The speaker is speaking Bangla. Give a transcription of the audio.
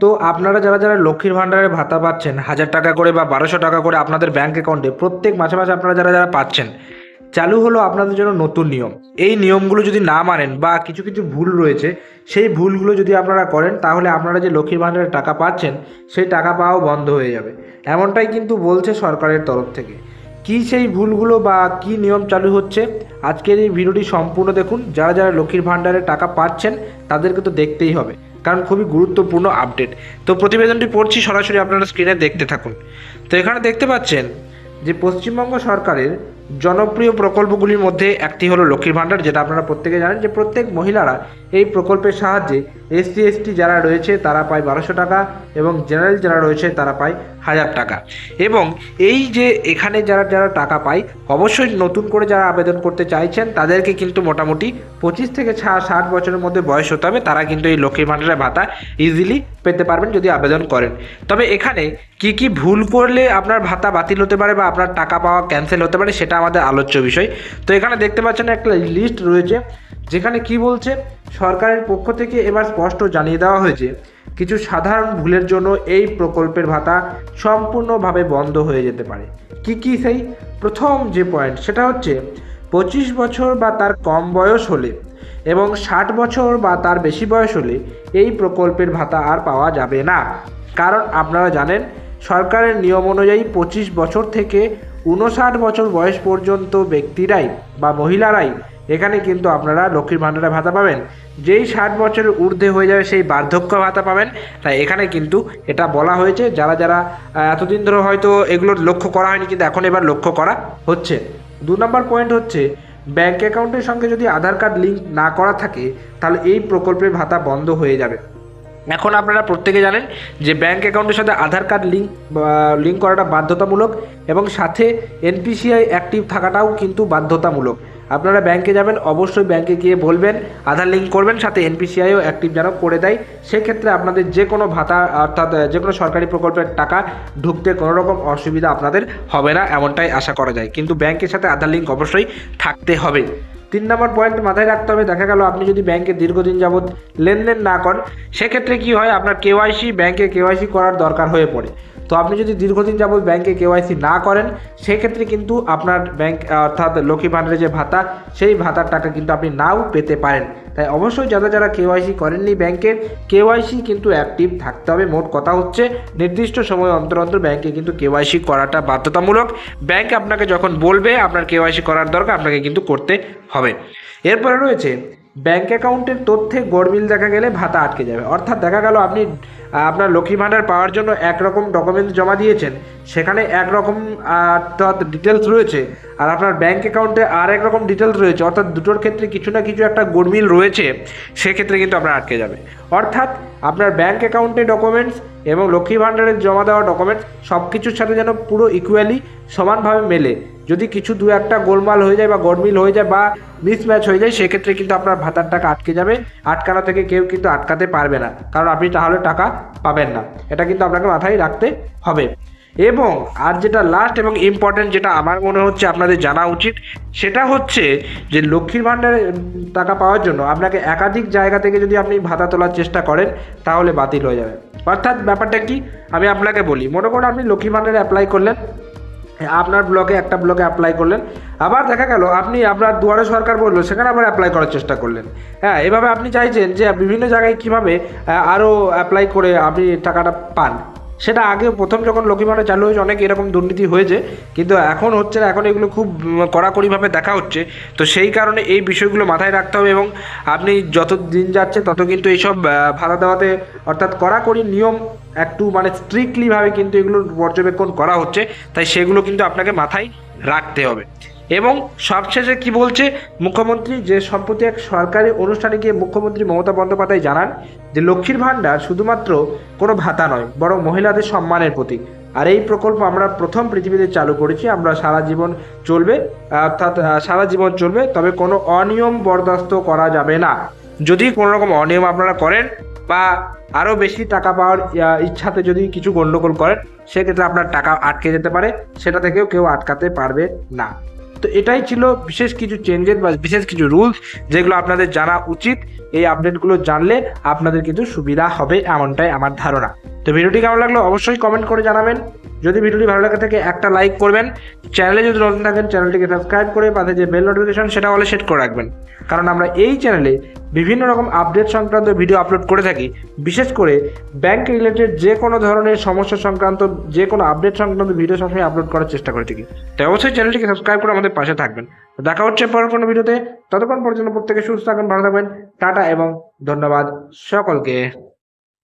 তো আপনারা যারা যারা লক্ষ্মীর ভাণ্ডারের ভাতা পাচ্ছেন, হাজার টাকা করে বা বারোশো টাকা করে আপনাদের ব্যাঙ্ক অ্যাকাউন্টে প্রত্যেক মাসে মাসে আপনারা যারা যারা পাচ্ছেন, চালু হলো আপনাদের জন্য নতুন নিয়ম। এই নিয়মগুলো যদি না মানেন বা কিছু কিছু ভুল রয়েছে, সেই ভুলগুলো যদি আপনারা করেন, তাহলে আপনারা যে লক্ষ্মীর ভাণ্ডারের টাকা পাচ্ছেন, সেই টাকা পাওয়াও বন্ধ হয়ে যাবে। এমনটাই কিন্তু বলছে সরকারের তরফ থেকে। কি সেই ভুলগুলো বা কি নিয়ম চালু হচ্ছে, আজকের এই ভিডিওটি সম্পূর্ণ দেখুন। যারা যারা লক্ষ্মীর ভাণ্ডারে টাকা পাচ্ছেন, তাদেরকে তো দেখতেই হবে। কারণ খুবই গুরুত্বপূর্ণ আপডেট তো প্রতিবেদনটি পড়ছি সরাসরি আপনারা স্ক্রিনে দেখতে থাকুন। তো এখানে দেখতে পাচ্ছেন যে পশ্চিমবঙ্গ সরকারের জনপ্রিয় প্রকল্পগুলির মধ্যে একটি হলো লক্ষ্মীর ভাণ্ডার, যেটা আপনারা প্রত্যেকে জানেন যে প্রত্যেক মহিলারা এই প্রকল্পের সাহায্যে এসসি এসটি যারা রয়েছে তারা পায় বারোশো টাকা এবং জেনারেল যারা রয়েছে তারা পায় হাজার টাকা। এবং এই যে এখানে যারা যারা টাকা পায়, অবশ্যই নতুন করে যারা আবেদন করতে চাইছেন, তাদেরকে কিন্তু মোটামুটি পঁচিশ থেকে ষাট বছরের মধ্যে বয়স হতে হবে, তারা কিন্তু এই লক্ষ্মীর ভাণ্ডারের ভাতা ইজিলি পেতে পারবেন যদি আবেদন করেন। তবে এখানে কি কি ভুল করলে আপনার ভাতা বাতিল হতে পারে বা আপনার টাকা পাওয়া ক্যান্সেল হতে পারে সেটা আমাদের আলোচ্য বিষয়। তো এখানে দেখতে পাচ্ছেন একটা লিস্ট রয়েছে, যেখানে কি বলছে, সরকারের পক্ষ থেকে এবার স্পষ্ট জানিয়ে দেওয়া হয়েছে, কিছু সাধারণ ভুলের জন্য এই প্রকল্পের ভাতা সম্পূর্ণভাবে বন্ধ হয়ে যেতে পারে। কি কি সেই? প্রথম যে পয়েন্ট সেটা হচ্ছে, পঁচিশ বছর বা তার কম বয়স হলে এবং ষাট বছর বা তার বেশি বয়স হলে এই প্রকল্পের ভাতা আর পাওয়া যাবে না। কারণ আপনারা জানেন, সরকারের নিয়ম অনুযায়ী পঁচিশ বছর থেকে উনষাট বছর বয়স পর্যন্ত ব্যক্তিরাই বা মহিলারাই এখানে কিন্তু আপনারা লক্ষ্মীর ভাণ্ডারে ভাতা পাবেন। যেই ষাট বছরের ঊর্ধ্বে হয়ে যাবে সেই বার্ধক্য ভাতা পাবেন। তাই এখানে কিন্তু এটা বলা হয়েছে, যারা যারা এতদিন ধরে হয়তো এগুলো লক্ষ্য করা হয়নি কিন্তু এখন এবার লক্ষ্য করা হচ্ছে। দু নম্বর পয়েন্ট হচ্ছে ব্যাঙ্ক অ্যাকাউন্টের সঙ্গে যদি আধার কার্ড লিঙ্ক না করা থাকে, তাহলে এই প্রকল্পের ভাতা বন্ধ হয়ে যাবে। এখন আপনারা প্রত্যেকে জানেন যে ব্যাঙ্ক অ্যাকাউন্টের সাথে আধার কার্ড লিঙ্ক লিঙ্ক করাটা বাধ্যতামূলক এবং সাথে এনপিসিআই অ্যাক্টিভ থাকাটাও কিন্তু বাধ্যতামূলক। আপনারা ব্যাংকে যাবেন, অবশ্যই ব্যাংকে গিয়ে বলবেন আধার লিঙ্ক করবেন, সাথে এনপিসিআইও অ্যাক্টিভ যেন করে দেয়। সেক্ষেত্রে আপনাদের যে কোনো ভাতা, অর্থাৎ যে কোনো সরকারি প্রকল্পের টাকা ঢুকতে কোনো রকম অসুবিধা আপনাদের হবে না, এমনটাই আশা করা যায়। কিন্তু ব্যাংকের সাথে আধার লিঙ্ক অবশ্যই থাকতে হবে। তিন নম্বর পয়েন্ট মাথায় রাখতে হবে, দেখা গেল আপনি যদি ব্যাংকে দীর্ঘদিন যাবৎ লেনদেন না করেন, সেক্ষেত্রে কি হয়, আপনার কেওয়াইসি ব্যাংকে কেওয়াইসি করার দরকার হয়ে পড়ে। তো আপনি যদি দীর্ঘদিন যাবৎ ব্যাংকে কেওয়াইসি না করেন, সেক্ষেত্রে কিন্তু আপনার ব্যাংক, অর্থাৎ লক্ষ্মী ভাণ্ডারের যে ভাতা, সেই ভাতার টাকা কিন্তু আপনি নাও পেতে পারেন। তাই অবশ্যই যারা যারা কেওয়াইসি করেননি ব্যাংকের কেওয়াইসি কিন্তু অ্যাক্টিভ থাকতে হবে। মোট কথা হচ্ছে, নির্দিষ্ট সময় অন্তর অন্তর ব্যাংকে কিন্তু কেওয়াইসি করাটা বাধ্যতামূলক। ব্যাংক আপনাকে যখন বলবে, আপনার কেওয়াইসি করার দরকার, আপনাকে কিন্তু করতে হবে। এরপরে রয়েছে ব্যাংক অ্যাকাউন্টের তথ্যে গড়মিল দেখা গেলে ভাতা আটকে যাবে। অর্থাৎ দেখা গেল আপনি, আপনার লক্ষ্মী ভাণ্ডার পাওয়ার জন্য একরকম ডকুমেন্টস জমা দিয়েছেন, সেখানে একরকম অর্থাৎ ডিটেলস রয়েছে আর আপনার ব্যাঙ্ক অ্যাকাউন্টে আর এক রকম ডিটেলস রয়েছে, অর্থাৎ দুটোর ক্ষেত্রে কিছু না কিছু একটা গরমিল রয়েছে, সেক্ষেত্রে কিন্তু আপনার আটকে যাবে। অর্থাৎ আপনার ব্যাঙ্ক অ্যাকাউন্টে ডকুমেন্টস এবং লক্ষ্মী ভাণ্ডারের জমা দেওয়া ডকুমেন্টস সব কিছুর সাথে যেন পুরো ইকুয়ালি সমানভাবে মেলে। যদি কিছু দু একটা গোলমাল হয়ে যায় বা গরমিল হয়ে যায় বা মিসম্যাচ হয়ে যায়, সেক্ষেত্রে কিন্তু আপনার ভাতার টাকা আটকে যাবে। আটকানো থেকে কেউ কিন্তু আটকাতে পারবে না। কারণ আপনি তাহলে টাকা পাবেন না। এটা কিন্তু আপনাকে মাথায় রাখতে হবে। এবং আর যেটা লাস্ট এবং ইম্পর্টেন্ট যেটা আমার মনে হচ্ছে আপনাদের জানা উচিত, সেটা হচ্ছে যে লক্ষ্মীর ভাণ্ডারে টাকা পাওয়ার জন্য আপনাকে একাধিক জায়গা থেকে যদি আপনি ভাতা তোলার চেষ্টা করেন, তাহলে বাতিল হয়ে যাবে। অর্থাৎ ব্যাপারটা কি? আমি আপনাকে বলি, মনে করুন আপনি লক্ষ্মীর ভাণ্ডারে অ্যাপ্লাই করলেন, আপনার ব্লকে একটা ব্লকে অ্যাপ্লাই করলেন, আবার দেখা গেল আপনি আপনার দুয়ারে সরকার বলল, সেখানে আবার অ্যাপ্লাই করার চেষ্টা করলেন। হ্যাঁ এভাবে আপনি চাইছেন যে বিভিন্ন জায়গায় কীভাবে আরও অ্যাপ্লাই করে আপনি টাকাটা পান। সেটা আগে প্রথম যখন লক্ষ্মী ভাণ্ডার চালু হয়েছে, অনেক এরকম দুর্নীতি হয়েছে, কিন্তু এখন হচ্ছে না, এখন এগুলো খুব কড়াকড়িভাবে দেখা হচ্ছে। তো সেই কারণে এই বিষয়গুলো মাথায় রাখতে হবে এবং আপনি যত দিন যাচ্ছে তত কিন্তু এইসব ভাড়া দেওয়াতে অর্থাৎ কড়াকড়ি নিয়ম একটু মানে স্ট্রিক্টলিভাবে কিন্তু এগুলো পর্যবেক্ষণ করা হচ্ছে। তাই সেগুলো কিন্তু আপনাকে মাথায় রাখতে হবে। এবং সবশেষে কি বলছে? মুখ্যমন্ত্রী যে সম্প্রতি এক সরকারি অনুষ্ঠানে গিয়ে মুখ্যমন্ত্রী মমতা বন্দ্যোপাধ্যায় জানান যে লক্ষ্মীর ভাণ্ডার শুধুমাত্র কোনো ভাতা নয়, বরং মহিলাদের সম্মানের প্রতীক। আর এই প্রকল্প আমরা প্রথম পৃথিবীতে চালু করেছি, আমরা সারা জীবন চলবে অর্থাৎ সারা জীবন চলবে, তবে কোনো অনিয়ম বরদাস্ত করা যাবে না। যদি কোনো রকম অনিয়ম আপনারা করেন বা আরও বেশি টাকা পাওয়ার ইচ্ছাতে যদি কিছু গণ্ডগোল করেন, সেক্ষেত্রে আপনার টাকা আটকে যেতে পারে, সেটা থেকেও কেউ আটকাতে পারবে না। তো এটাই ছিল বিশেষ কিছু চেঞ্জেস বা বিশেষ কিছু রুলস যেগুলো আপনাদের জানা উচিত। এই আপডেটগুলো জানলে আপনাদের কিন্তু সুবিধা হবে এমনটাই আমার ধারণা। তো ভিডিওটি কেমন লাগল অবশ্যই কমেন্ট করে জানাবেন। যদি ভিডিওটি ভালো লাগে থাকে, একটা লাইক করবেন। চ্যানেলে যদি নতুন থাকেন, চ্যানেলটিকে সাবস্ক্রাইব করে পাশে যে বেল নোটিফিকেশন সেটা হলে সেট করে রাখবেন। কারণ আমরা এই চ্যানেলে বিভিন্ন রকম আপডেট সংক্রান্ত ভিডিও আপলোড করে থাকি। বিশেষ করে ব্যাংক রিলেটেড যে কোনো ধরনের সমস্যা সংক্রান্ত, যে কোনো আপডেট সংক্রান্ত ভিডিও সবসময় আপলোড করার চেষ্টা করে থাকি। তাই অবশ্যই চ্যানেলটিকে সাবস্ক্রাইব করে আমাদের পাশে থাকবেন। দেখা হচ্ছে পরের কোনো ভিডিওতে ততক্ষণ পর্যন্ত প্রত্যেকে সুস্থ থাকবেন ভালো থাকবেন। টাটা এবং ধন্যবাদ সকলকে।